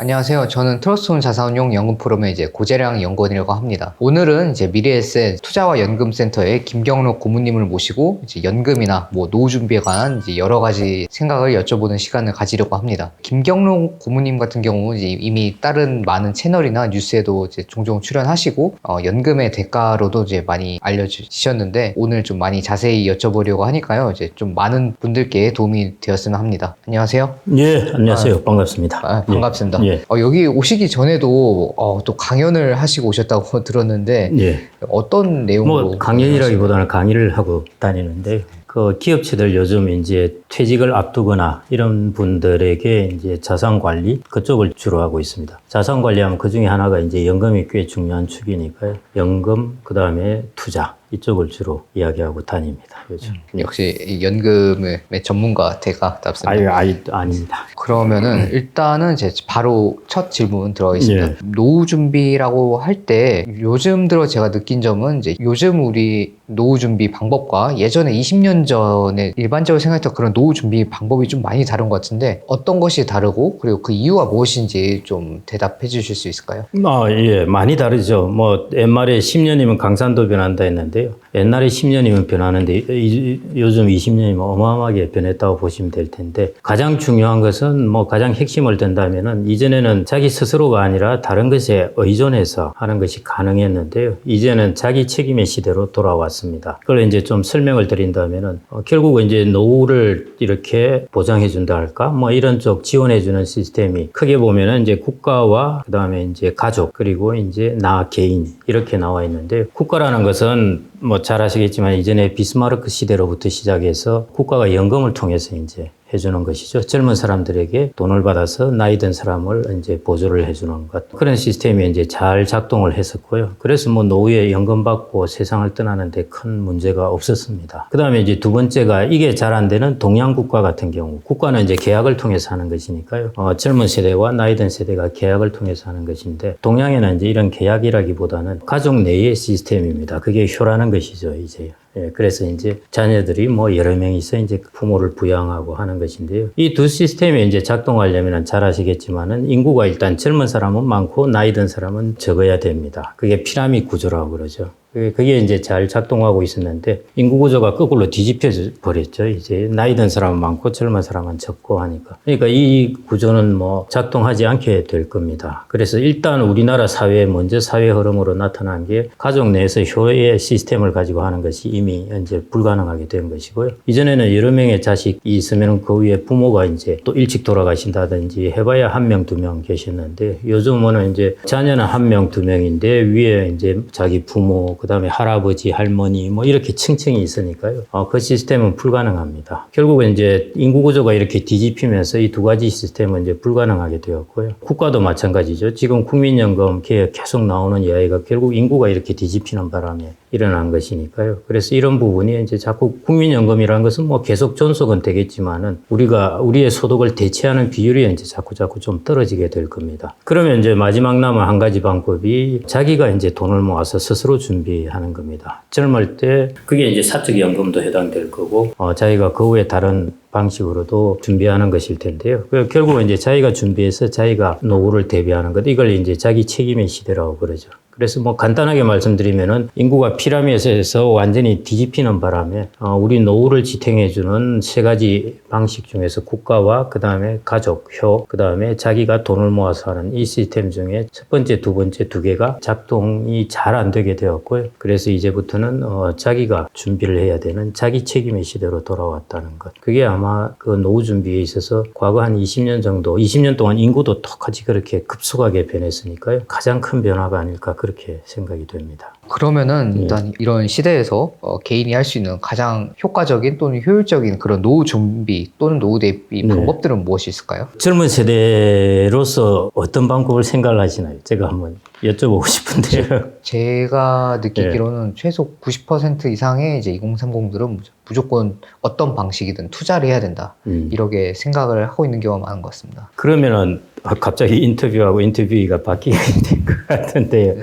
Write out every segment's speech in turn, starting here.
안녕하세요. 저는 트러스톤 자산운용 연금 프로의 이제 고재량 연구원이라고 합니다. 오늘은 이제 미래에셋 투자와 연금센터의 김경록 고문님을 모시고 이제 연금이나 뭐 노후 준비에 관한 이제 여러 가지 생각을 여쭤보는 시간을 가지려고 합니다. 김경록 고문님 같은 경우 이제 이미 다른 많은 채널이나 뉴스에도 이제 종종 출연하시고 어, 연금의 대가로도 이제 많이 알려주셨는데 오늘 좀 많이 자세히 여쭤보려고 하니까요. 이제 좀 많은 분들께 도움이 되었으면 합니다. 안녕하세요. 예, 안녕하세요. 반갑습니다. 아, 반갑습니다. 예. 어, 여기 오시기 전에도 어, 또 강연을 하시고 오셨다고 들었는데 예. 예. 어떤 내용으로 뭐 강연이라기보다는 강의를 하고 다니는데 그 기업체들 요즘 이제 퇴직을 앞두거나 이런 분들에게 이제 자산 관리 그쪽을 주로 하고 있습니다. 자산 관리하면 그 중에 하나가 이제 연금이 꽤 중요한 축이니까요. 연금 그 다음에 투자 이쪽을 주로 이야기하고 다닙니다. 요즘. 역시 이 연금의 전문가 대가답습니다. 아유, 아유, 아닙니다. 그러면은 일단은 이제 바로 첫 질문 들어가겠습니다. 예. 노후 준비라고 할 때 요즘 들어 제가 느낀 점은 이제 요즘 우리 노후 준비 방법과 예전에 20년 전에 일반적으로 생각했던 그런 노후 준비 방법이 좀 많이 다른 것 같은데 어떤 것이 다르고 그리고 그 이유가 무엇인지 좀 대답해 주실 수 있을까요? 아, 예, 많이 다르죠. 뭐, 옛말에 10년이면 강산도 변한다 했는데 요. 옛날에 10년이면 변하는데, 이- 요즘 20년이면 어마어마하게 변했다고 보시면 될 텐데, 가장 중요한 것은 뭐, 가장 핵심을 든다면은, 이전에는 자기 스스로가 아니라 다른 것에 의존해서 하는 것이 가능했는데요. 이제는 자기 책임의 시대로 돌아왔습니다. 그걸 이제 좀 설명을 드린다면은, 어, 결국은 이제 노후를 이렇게 보장해 준다 할까? 뭐, 이런 쪽 지원해 주는 시스템이 크게 보면은 이제 국가와 그 다음에 이제 가족 그리고 이제 나 개인 이렇게 나와 있는데 국가라는 것은 뭐 잘 아시겠지만 이전에 비스마르크 시대로부터 시작해서 국가가 연금을 통해서 이제 해주는 것이죠. 젊은 사람들에게 돈을 받아서 나이 든 사람을 이제 보조를 해주는 것. 그런 시스템이 이제 잘 작동을 했었고요. 그래서 뭐 노후에 연금 받고 세상을 떠나는데 큰 문제가 없었습니다. 그 다음에 이제 두 번째가 이게 잘 안 되는 동양 국가 같은 경우. 국가는 이제 계약을 통해서 하는 것이니까요. 어, 젊은 세대와 나이 든 세대가 계약을 통해서 하는 것인데 동양에는 이제 이런 계약이라기보다는 가족 내의 시스템입니다. 그게 효라는 것이죠, 이제. 예, 그래서 이제 자녀들이 뭐 여러 명이서 이제 부모를 부양하고 하는 것인데요. 이 두 시스템이 이제 작동하려면 잘 아시겠지만은 인구가 일단 젊은 사람은 많고 나이 든 사람은 적어야 됩니다. 그게 피라미드 구조라고 그러죠. 그게- 그게 이제 잘 작동하고 있었는데 인구 구조가 거꾸로 뒤집혀 버렸죠. 이제 나이 든 사람은 많고 젊은 사람은 적고 하니까. 그러니까 이 구조는 뭐 작동하지 않게 될 겁니다. 그래서 일단 우리나라 사회에 먼저 사회 흐름으로 나타난 게 가족 내에서 효의 시스템을 가지고 하는 것이 이미 이제 불가능하게 된 것이고요. 이전에는 여러 명의 자식이 있으면 그 위에 부모가 이제 또 일찍 돌아가신다든지 해봐야 한 명, 두 명 계셨는데 요즘은 이제 자녀는 한 명, 두 명인데 위에 이제 자기 부모, 그 다음에 할아버지, 할머니 뭐 이렇게 층층이 있으니까요. 어, 그 시스템은 불가능합니다. 결국은 이제 인구 구조가 이렇게 뒤집히면서 이 두 가지 시스템은 이제 불가능하게 되었고요. 국가도 마찬가지죠. 지금 국민연금 개혁 계속 나오는 이야기가 결국 인구가 이렇게 뒤집히는 바람에 일어난 것이니까요. 그래서 이런 부분이 이제 자꾸 국민연금이라는 것은 뭐 계속 존속은 되겠지만은 우리가 우리의 소득을 대체하는 비율이 이제 자꾸 자꾸 좀 떨어지게 될 겁니다. 그러면 이제 마지막 남은 한 가지 방법이 자기가 이제 돈을 모아서 스스로 준비하는 겁니다. 젊을 때 그게 이제 사적 연금도 해당될 거고 어, 자기가 그 후에 다른 방식으로도 준비하는 것일 텐데요. 그 결국은 이제 자기가 준비해서 자기가 노후를 대비하는 것 이걸 이제 자기 책임의 시대라고 그러죠. 그래서 뭐 간단하게 말씀드리면은 인구가 피라미드에서 완전히 뒤집히는 바람에 어, 우리 노후를 지탱해주는 세 가지 방식 중에서 국가와 그 다음에 가족, 효, 그 다음에 자기가 돈을 모아서 하는 이 시스템 중에 첫 번째, 두 번째 두 개가 작동이 잘 안 되게 되었고요. 그래서 이제부터는 어, 자기가 준비를 해야 되는 자기 책임의 시대로 돌아왔다는 것. 그게 아마 그 노후 준비에 있어서 과거 한 20년 정도, 20년 동안 인구도 똑같이 그렇게 급속하게 변했으니까요. 가장 큰 변화가 아닐까 그렇게 생각이 됩니다. 그러면은 예. 일단 이런 시대에서 어, 개인이 할 수 있는 가장 효과적인 또는 효율적인 그런 노후 준비 또는 노후 대비 네. 방법들은 무엇이 있을까요? 젊은 세대로서 어떤 방법을 생각을 하시나요? 제가 한번 여쭤보고 싶은데요. 제가 예. 느끼기로는 최소 90% 이상의 이제 2030들은 무조건 어떤 방식이든 투자를 해야 된다. 음. 이렇게 생각을 하고 있는 경우가 많은 것 같습니다. 그러면은 아, 갑자기 인터뷰하고 인터뷰가 바뀌게 될것 같은데요.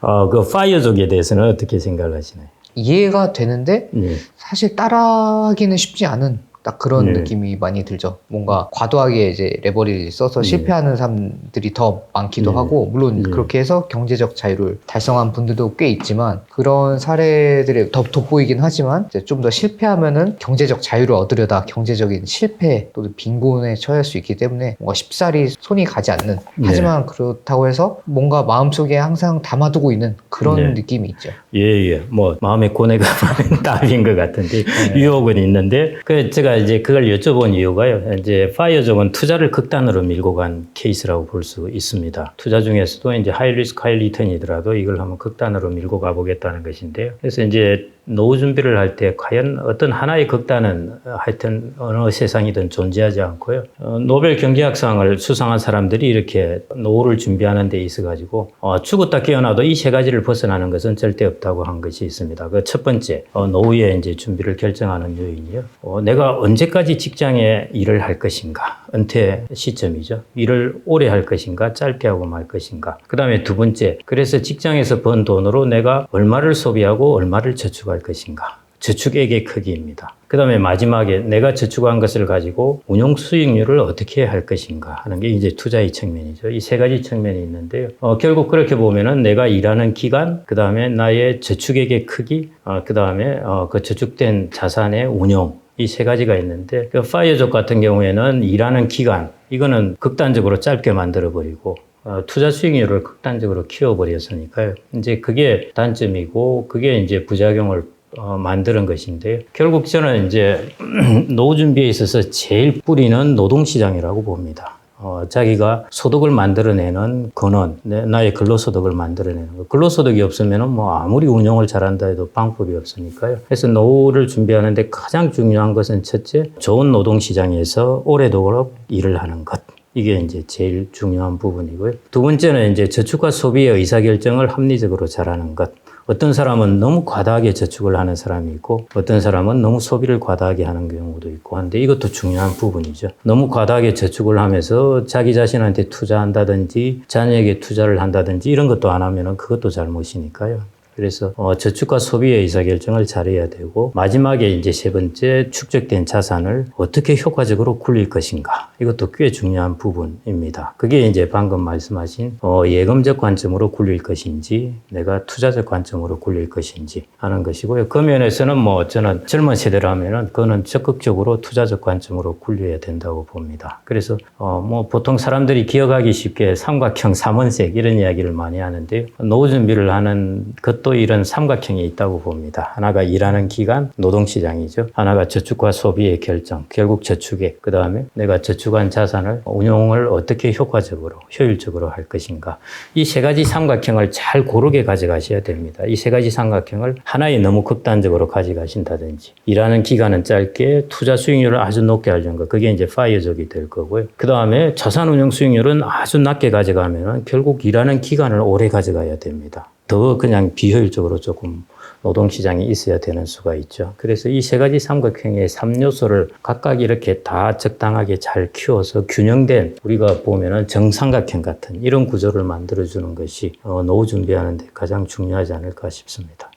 어, 그 파이어족에 대해서는 어떻게 생각을 하시나요? 이해가 되는데 네. 사실 따라하기는 쉽지 않은 딱 그런 네. 느낌이 많이 들죠. 뭔가 과도하게 이제 레버리지 써서 네. 실패하는 사람들이 더 많기도 네. 하고 물론 네. 그렇게 해서 경제적 자유를 달성한 분들도 꽤 있지만 그런 사례들이 더 돋보이긴 하지만 좀 더 실패하면은 경제적 자유를 얻으려다 경제적인 실패 또는 빈곤에 처할 수 있기 때문에 뭔가 쉽사리 손이 가지 않는 네. 하지만 그렇다고 해서 뭔가 마음속에 항상 담아두고 있는 그런 네. 느낌이 있죠. 예, 예. 뭐, 마음의 고뇌가 많은 답인 것 같은데, 네. 유혹은 있는데, 그, 제가 이제 그걸 여쭤본 이유가요. 이제 파이어족은 투자를 극단으로 밀고 간 케이스라고 볼 수 있습니다. 투자 중에서도 이제 하이 리스크, 하이 리턴이더라도 이걸 한번 극단으로 밀고 가보겠다는 것인데요. 그래서 이제 노후 준비를 할 때 과연 어떤 하나의 극단은 하여튼 어느 세상이든 존재하지 않고요. 어, 노벨 경제학상을 수상한 사람들이 이렇게 노후를 준비하는 데 있어 가지고 어, 죽었다 깨어나도 이 세 가지를 벗어나는 것은 절대 없다고 한 것이 있습니다. 그 첫 번째 어, 노후에 이제 준비를 결정하는 요인이요. 어, 내가 언제까지 직장에 일을 할 것인가 은퇴 시점이죠. 일을 오래 할 것인가 짧게 하고 말 것인가. 그 다음에 두 번째 그래서 직장에서 번 돈으로 내가 얼마를 소비하고 얼마를 저축할 것인가. 저축액의 크기입니다. 그 다음에 마지막에 내가 저축한 것을 가지고 운용 수익률을 어떻게 할 것인가 하는 게 이제 투자의 측면이죠. 이 세 가지 측면이 있는데요. 어, 결국 그렇게 보면은 내가 일하는 기간, 그 다음에 나의 저축액의 크기, 어, 그 다음에 어, 그 저축된 자산의 운용, 이 세 가지가 있는데 그 파이어족 같은 경우에는 일하는 기간 이거는 극단적으로 짧게 만들어 버리고 어, 투자 수익률을 극단적으로 키워버렸으니까요. 이제 그게 단점이고 그게 이제 부작용을 어, 만드는 것인데요. 결국 저는 이제 노후 준비에 있어서 제일 뿌리는 노동시장이라고 봅니다. 어, 자기가 소득을 만들어내는 근원, 내, 나의 근로소득을 만들어내는 거. 근로소득이 없으면 뭐 아무리 운용을 잘한다 해도 방법이 없으니까요. 그래서 노후를 준비하는데 가장 중요한 것은 첫째, 좋은 노동시장에서 오래도록 일을 하는 것. 이게 이제 제일 중요한 부분이고요. 두 번째는 이제 저축과 소비의 의사결정을 합리적으로 잘하는 것. 어떤 사람은 너무 과다하게 저축을 하는 사람이 있고 어떤 사람은 너무 소비를 과다하게 하는 경우도 있고 한데 이것도 중요한 부분이죠. 너무 과다하게 저축을 하면서 자기 자신한테 투자한다든지 자녀에게 투자를 한다든지 이런 것도 안 하면은 그것도 잘못이니까요. 그래서 어, 저축과 소비의 의사결정을 잘해야 되고 마지막에 이제 세 번째 축적된 자산을 어떻게 효과적으로 굴릴 것인가 이것도 꽤 중요한 부분입니다. 그게 이제 방금 말씀하신 어, 예금적 관점으로 굴릴 것인지 내가 투자적 관점으로 굴릴 것인지 하는 것이고요. 그 면에서는 뭐 저는 젊은 세대라면은 그거는 적극적으로 투자적 관점으로 굴려야 된다고 봅니다. 그래서 어, 뭐 보통 사람들이 기억하기 쉽게 삼각형 삼원색 이런 이야기를 많이 하는데요. 노후 준비를 하는 것도 이런 삼각형이 있다고 봅니다. 하나가 일하는 기간, 노동시장이죠. 하나가 저축과 소비의 결정, 결국 저축액. 그 다음에 내가 저축한 자산을 운용을 어떻게 효과적으로, 효율적으로 할 것인가. 이 세 가지 삼각형을 잘 고르게 가져가셔야 됩니다. 이 세 가지 삼각형을 하나에 너무 극단적으로 가져가신다든지, 일하는 기간은 짧게, 투자 수익률을 아주 높게 하려는 거. 그게 이제 파이어족이 될 거고요. 그 다음에 자산 운용 수익률은 아주 낮게 가져가면은 결국 일하는 기간을 오래 가져가야 됩니다. 더 그냥 비효율적으로 조금 노동시장이 있어야 되는 수가 있죠. 그래서 이 세 가지 삼각형의 삼요소를 각각 이렇게 다 적당하게 잘 키워서 균형된 우리가 보면은 정삼각형 같은 이런 구조를 만들어주는 것이 어, 노후 준비하는데 가장 중요하지 않을까 싶습니다.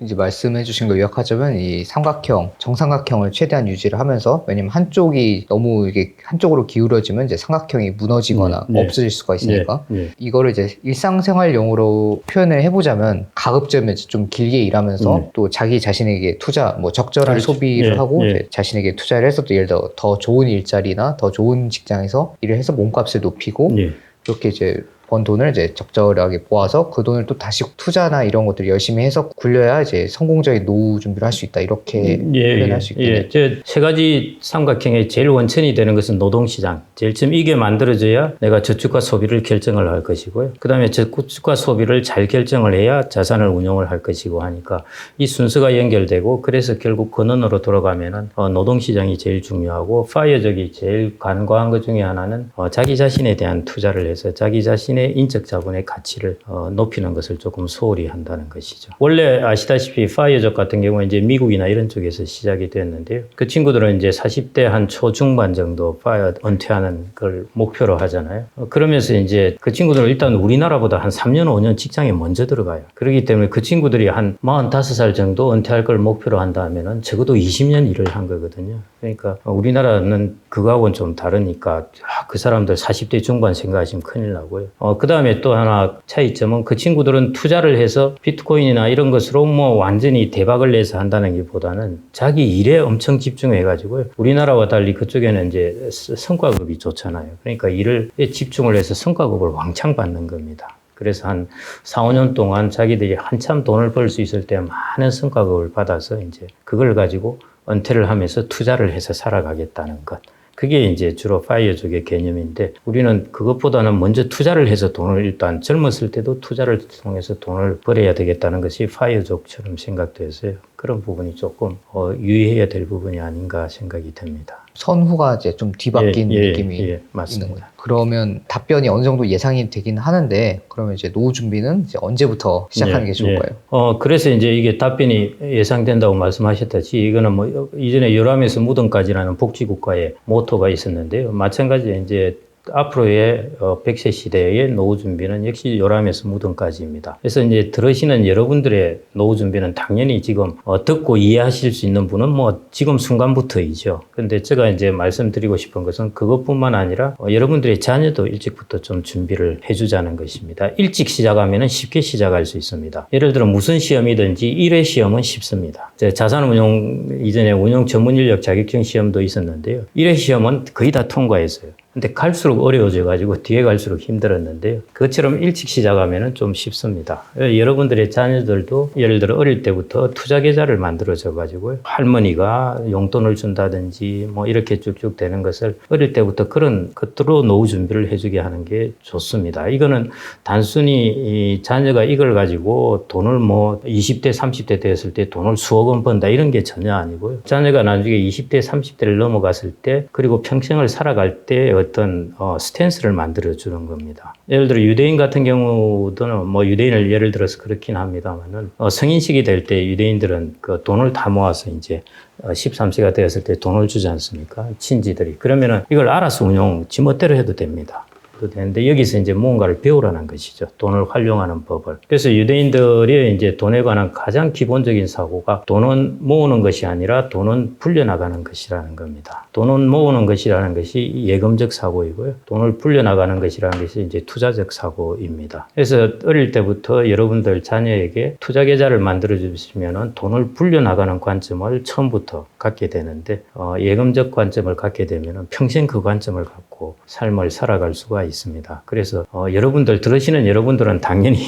이제 말씀해주신 거 요약하자면 이 삼각형, 정삼각형을 최대한 유지를 하면서 왜냐면 한쪽이 너무 이게 한쪽으로 기울어지면 이제 삼각형이 무너지거나 네, 네. 없어질 수가 있으니까 예, 예. 이거를 이제 일상생활용으로 표현을 해보자면 가급적이면 좀 길게 일하면서 네. 또 자기 자신에게 투자, 뭐 적절한 그렇죠. 소비를 예, 하고 예. 이제 자신에게 투자를 해서 또 예를 들어 더 좋은 일자리나 더 좋은 직장에서 일을 해서 몸값을 높이고 예. 그렇게 이제 번 돈을 이제 적절하게 모아서 그 돈을 또 다시 투자나 이런 것들을 열심히 해서 굴려야 이제 성공적인 노후 준비를 할 수 있다 이렇게 표현할 수 있겠네요. 예. 저세 가지 삼각형의 제일 원천이 되는 것은 노동시장. 제일 처음 이게 만들어져야 내가 저축과 소비를 결정을 할 것이고요. 그 다음에 저축과 소비를 잘 결정을 해야 자산을 운용을 할 것이고 하니까 이 순서가 연결되고 그래서 결국 근원으로 돌아가면은 어, 노동시장이 제일 중요하고 파이어적이 제일 간과한 것 중에 하나는 어, 자기 자신에 대한 투자를 해서 자기 자신 의 개인의 인적 자본의 가치를 어, 높이는 것을 조금 소홀히 한다는 것이죠. 원래 아시다시피 파이어족 같은 경우는 이제 미국이나 이런 쪽에서 시작이 됐는데요. 그 친구들은 이제 40대 한 초중반 정도 파이어 은퇴하는 걸 목표로 하잖아요. 어, 그러면서 이제 그 친구들은 일단 우리나라보다 한 3년, 5년 직장에 먼저 들어가요. 그렇기 때문에 그 친구들이 한 45살 정도 은퇴할 걸 목표로 한다면은 적어도 20년 일을 한 거거든요. 그러니까 우리나라는 그거하고는 좀 다르니까 아, 그 사람들 40대 중반 생각하시면 큰일 나고요. 어, 그 다음에 또 하나 차이점은 그 친구들은 투자를 해서 비트코인이나 이런 것으로 뭐 완전히 대박을 내서 한다는 게 보다는 자기 일에 엄청 집중해가지고요. 우리나라와 달리 그쪽에는 이제 스- 성과급이 좋잖아요. 그러니까 일을 집중을 해서 성과급을 왕창 받는 겁니다. 그래서 한 4, 5년 동안 자기들이 한참 돈을 벌 수 있을 때 많은 성과급을 받아서 이제 그걸 가지고 은퇴를 하면서 투자를 해서 살아가겠다는 것. 그게 이제 주로 파이어족의 개념인데 우리는 그것보다는 먼저 투자를 해서 돈을 일단 젊었을 때도 투자를 통해서 돈을 벌어야 되겠다는 것이 파이어족처럼 생각돼서요. 그런 부분이 조금 어, 유의해야 될 부분이 아닌가 생각이 됩니다. 선후가 이제 좀 뒤바뀐 예, 예, 느낌이 예, 있는 맞습니다. 거예요. 그러면 답변이 어느 정도 예상이 되긴 하는데 그러면 이제 노후 준비는 이제 언제부터 시작하는 예, 게 좋을까요? 예. 어, 그래서 이제 이게 답변이 예상된다고 말씀하셨듯이 이거는 뭐 이전에 열암에서 무덤까지라는 복지국가의 모토가 있었는데요. 마찬가지 이제 앞으로의 어, 100세 시대의 노후 준비는 역시 요람에서 무덤까지입니다. 그래서 이제 들으시는 여러분들의 노후 준비는 당연히 지금 어, 듣고 이해하실 수 있는 분은 뭐 지금 순간부터이죠. 근데 제가 이제 말씀드리고 싶은 것은 그것뿐만 아니라 어, 여러분들의 자녀도 일찍부터 좀 준비를 해주자는 것입니다. 일찍 시작하면 쉽게 시작할 수 있습니다. 예를 들어 무슨 시험이든지 1회 시험은 쉽습니다. 제 자산운용 이전에 운용 전문 인력 자격증 시험도 있었는데요. 1회 시험은 거의 다 통과했어요. 근데 갈수록 어려워져 가지고 뒤에 갈수록 힘들었는데요. 그것처럼 일찍 시작하면 좀 쉽습니다. 예, 여러분들의 자녀들도 예를 들어 어릴 때부터 투자 계좌를 만들어져 가지고 할머니가 용돈을 준다든지 뭐 이렇게 쭉쭉 되는 것을 어릴 때부터 그런 것들로 노후 준비를 해주게 하는 게 좋습니다. 이거는 단순히 이 자녀가 이걸 가지고 돈을 뭐 20대, 30대 되었을 때 돈을 수억 원 번다 이런 게 전혀 아니고요. 자녀가 나중에 20대, 30대를 넘어갔을 때 그리고 평생을 살아갈 때 어떤 어, 스탠스를 만들어 주는 겁니다. 예를 들어 유대인 같은 경우도는 뭐 유대인을 예를 들어서 그렇긴 합니다만은 어, 성인식이 될 때 유대인들은 그 돈을 다 모아서 이제 어, 13세가 되었을 때 돈을 주지 않습니까? 친지들이. 그러면은 이걸 알아서 운용 지멋대로 해도 됩니다. 해도 되는데 여기서 이제 무언가를 배우라는 것이죠. 돈을 활용하는 법을. 그래서 유대인들이 이제 돈에 관한 가장 기본적인 사고가 돈은 모으는 것이 아니라 돈은 불려나가는 것이라는 겁니다. 돈은 모으는 것이라는 것이 예금적 사고이고요. 돈을 불려나가는 것이라는 것이 이제 투자적 사고입니다. 그래서 어릴 때부터 여러분들 자녀에게 투자 계좌를 만들어 주시면은 돈을 불려나가는 관점을 처음부터 갖게 되는데 어, 예금적 관점을 갖게 되면은 평생 그 관점을 갖고 삶을 살아갈 수가 있습니다. 그래서 어, 여러분들 들으시는 여러분들은 당연히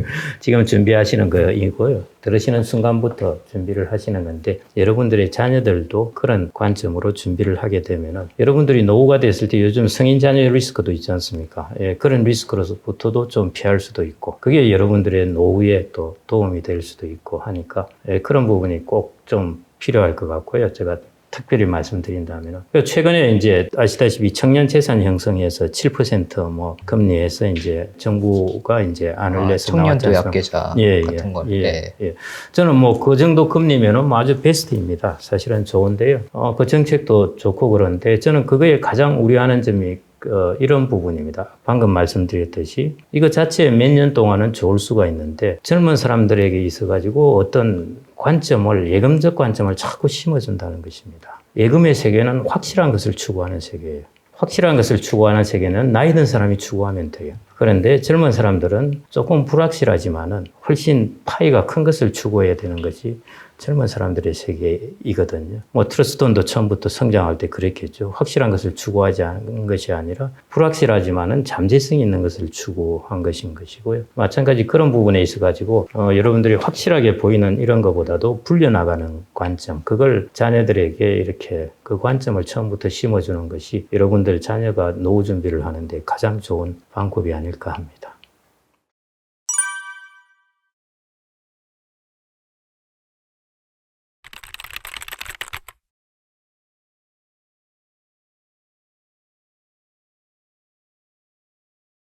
지금 준비하시는 거이고요. 들으시는 순간부터 준비를 하시는 건데 여러분들의 자녀들도 그런 관점으로 준비를 하게 되면은 여러분들이 노후가 됐을 때 요즘 성인 자녀 리스크도 있지 않습니까? 예, 그런 리스크로부터도 좀 피할 수도 있고 그게 여러분들의 노후에 또 도움이 될 수도 있고 하니까 예, 그런 부분이 꼭좀 필요할 것 같고요. 제가 특별히 말씀드린다면 최근에 이제 아시다시피 청년 재산 형성에서 7%뭐 금리에서 이제 정부가 이제 안을 아, 내서 청년 나왔지 않습니까? 도약 계좌 예, 같은 예, 걸. 예, 네. 예. 저는 뭐 그 정도 금리면은 뭐 아주 베스트입니다. 사실은 좋은데요. 어, 그 정책도 좋고 그런데 저는 그거에 가장 우려하는 점이 어, 이런 부분입니다. 방금 말씀드렸듯이 이거 자체 몇년 동안은 좋을 수가 있는데 젊은 사람들에게 있어가지고 어떤 관점을 예금적 관점을 자꾸 심어준다는 것입니다. 예금의 세계는 확실한 것을 추구하는 세계예요. 확실한 것을 추구하는 세계는 나이 든 사람이 추구하면 돼요. 그런데 젊은 사람들은 조금 불확실하지만은 훨씬 파이가 큰 것을 추구해야 되는 것이 젊은 사람들의 세계이거든요. 뭐 트러스톤도 처음부터 성장할 때 그랬겠죠. 확실한 것을 추구하지 않은 것이 아니라 불확실하지만은 잠재성 있는 것을 추구한 것인 것이고요. 마찬가지 그런 부분에 있어 가지고 어, 여러분들이 확실하게 보이는 이런 것보다도 불려나가는 관점, 그걸 자녀들에게 이렇게 그 관점을 처음부터 심어주는 것이 여러분들 자녀가 노후 준비를 하는데 가장 좋은 방법이 아닐까 합니다.